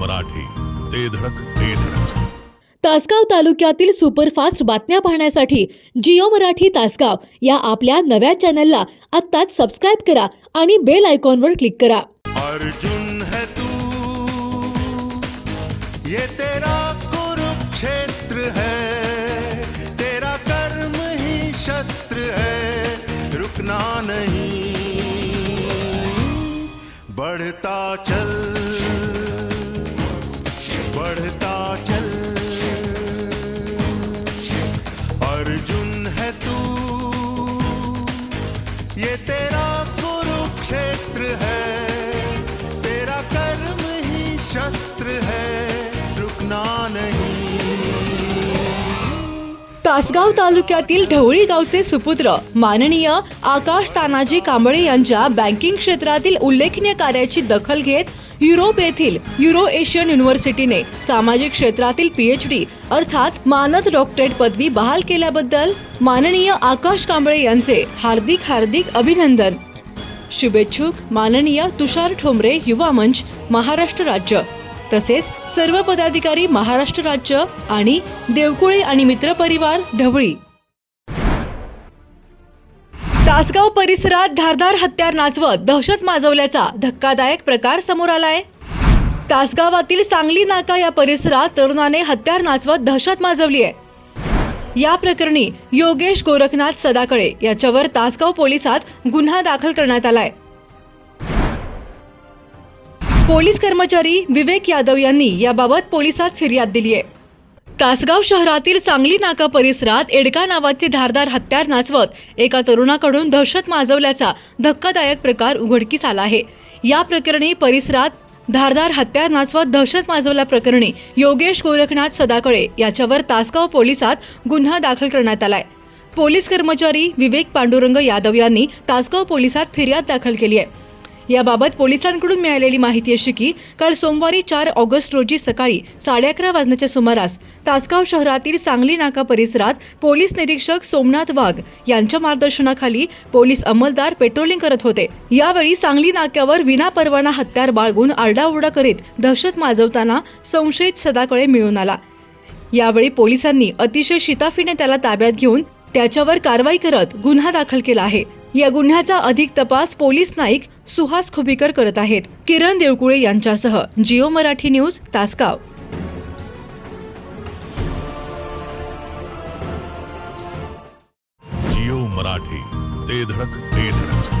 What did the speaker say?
मराठी. ते धडक ते धडक. तासगाव तालुक्यातील सुपरफास्ट बातम्या पाहण्यासाठी जिओ मराठी तासगाव या आपल्या नव्या चॅनलला आत्ताच सबस्क्राईब करा आणि बेल आयकॉनवर क्लिक करा. अर्जुन है तू. ये तेरा कुरुक्षेत्र है. तेरा कर्म ही शस्त्र है. रुकना नहीं. बढ़ता चल बढ़ता चल। अर्जुन है तू। ये तेरा कुरुक्षेत्र है। तेरा कर्म ही शस्त्र है। रुकना नहीं। तासगाव तालुक्यातील ढवळी गावचे सुपुत्र माननीय आकाश तानाजी कांबळे यांच्या बँकिंग क्षेत्रातील उल्लेखनीय कार्याची दखल घेत युरोप येथील युरो एशियन युनिव्हर्सिटीने सामाजिक क्षेत्रातील पीएचडी अर्थात मानद डॉक्टरेट पदवी बहाल केल्याबद्दल माननीय आकाश कांबळे यांचे हार्दिक हार्दिक अभिनंदन. शुभेच्छुक माननीय तुषार ठोंबरे युवा मंच महाराष्ट्र राज्य. तसेच सर्व पदाधिकारी महाराष्ट्र राज्य आणि देवकुळे आणि मित्रपरिवार ढवळी. तासगाव परिसरात धारदार हत्यार नाचवत दहशत माजवल्याचा धक्कादायक प्रकार समोर आलाय. तासगावातील सांगली नाका या परिसरात तरुणाने हत्यार नाचवत दहशत माजवली आहे या प्रकरणी योगेश गोरखनाथ सदाकळे याच्यावर तासगाव पोलिसात गुन्हा दाखल करण्यात आलाय. पोलीस कर्मचारी विवेक यादव यांनी याबाबत पोलिसात फिर्याद दिली आहे तासगाव शहरातील सांगली नाका परिसरात एडका नावाचे धारदार हत्यार नाचवत एका तरुणाकडून दहशत माजवल्याचा धक्कादायक प्रकार उघडकीस आला आहे. या प्रकरणी परिसरात धारदार हत्यार नाचवत दहशत माजवल्याप्रकरणी योगेश गोरखनाथ सदाकळे याच्यावर तासगाव पोलिसात गुन्हा दाखल करण्यात आलाय. पोलीस कर्मचारी विवेक पांडुरंग यादव यांनी तासगाव पोलिसात फिर्याद दाखल केली आहे. याबाबत पोलिसांकडून मिळालेली माहिती अशी की काल सोमवारी चार ऑगस्ट रोजी सकाळी साडे अकरा वाजण्याच्या सुमारास तासगाव शहरातील सांगली नाका परिसरात पोलीस निरीक्षक सोमनाथ वाघ यांच्या मार्गदर्शनाखाली पोलीस अंमलदार पेट्रोलिंग करत होते. यावेळी सांगली नाक्यावर विनापरवाना हत्यार बाळगून आरडाओरडा करीत दहशत माजवताना संशयित सदाकळे मिळून आला. यावेळी पोलिसांनी अतिशय शिताफीने त्याला ताब्यात घेऊन त्याच्यावर कारवाई करत गुन्हा दाखल केला आहे. या गुन्ह्याचा अधिक तपास पोलीस नाईक सुहास खुबीकर करत आहेत. किरण देवकुळे यांच्यासह जिओ मराठी न्यूज तासगाव. जिओ मराठी ते धडक ते धडक.